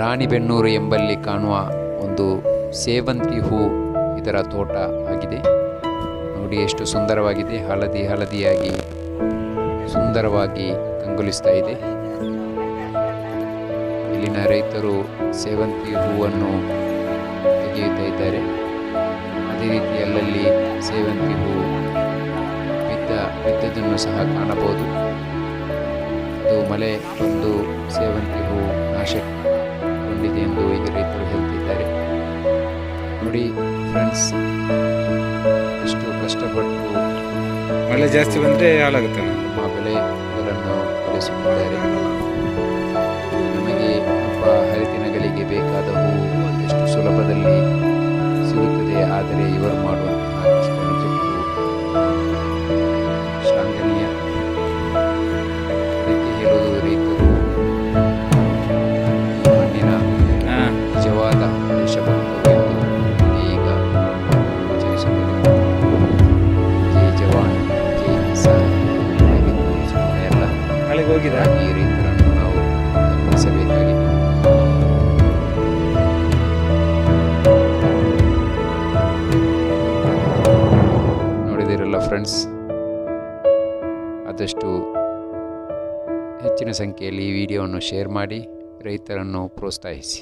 ರಾಣಿಬೆನ್ನೂರು ಎಂಬಲ್ಲಿ ಕಾಣುವ ಒಂದು ಸೇವಂತಿ ಹೂ ಇದರ ತೋಟ ಆಗಿದೆ. ನೋಡಿ ಎಷ್ಟು ಸುಂದರವಾಗಿದೆ. ಹಳದಿ ಹಳದಿಯಾಗಿ ಸುಂದರವಾಗಿ ಕಂಗೊಳಿಸ್ತಾ ಇದೆ. ಇಲ್ಲಿನ ರೈತರು ಸೇವಂತಿ ಹೂವನ್ನು ತೆಗೆಯುತ್ತಾ ಇದ್ದಾರೆ. ಅದೇ ರೀತಿ ಅಲ್ಲಲ್ಲಿ ಸೇವಂತಿ ಹೂ ಬಿದ್ದ ಬಿದ್ದದನ್ನು ಸಹ ಕಾಣಬಹುದು. ಅದು ಮಳೆ ಒಂದು ಸೇವಂತಿ ಹೂ ನಾಶಗೊಂಡಿದೆ ಎಂದು ಈಗ ರೈತರು ಹೇಳ್ತಿದ್ದಾರೆ. ನೋಡಿ ಫ್ರೆಂಡ್ಸ್ ಎಷ್ಟು ಕಷ್ಟಪಟ್ಟು ಮಳೆ ಜಾಸ್ತಿ ಬಂದರೆ ಹಾಳಾಗುತ್ತೆ. ನಮ್ಮ ಬೆಳೆ ಅದನ್ನು ಬೆಳೆಸುತ್ತಿದ್ದಾರೆ ನಮಗೆ ಹಬ್ಬ ಹರಿದಿನಗಳಿಗೆ ಬೇಕಾದ ಹೂವು ಎಷ್ಟು ಸುಲಭದಲ್ಲಿ ಸಿಗುತ್ತದೆ. ಆದರೆ ಇವರು ಮಾಡುವಂತಹ ಹೋಗಿದಾ. ಈ ರೈತರನ್ನು ನಾವು ಗಮನಿಸಬೇಕಾಗಿದೆ ನೋಡಿದಿರಲ್ಲ ಫ್ರೆಂಡ್ಸ್ ಆದಷ್ಟು ಹೆಚ್ಚಿನ ಸಂಖ್ಯೆಯಲ್ಲಿ ಈ ವಿಡಿಯೋವನ್ನು ಶೇರ್ ಮಾಡಿ ರೈತರನ್ನು ಪ್ರೋತ್ಸಾಹಿಸಿ.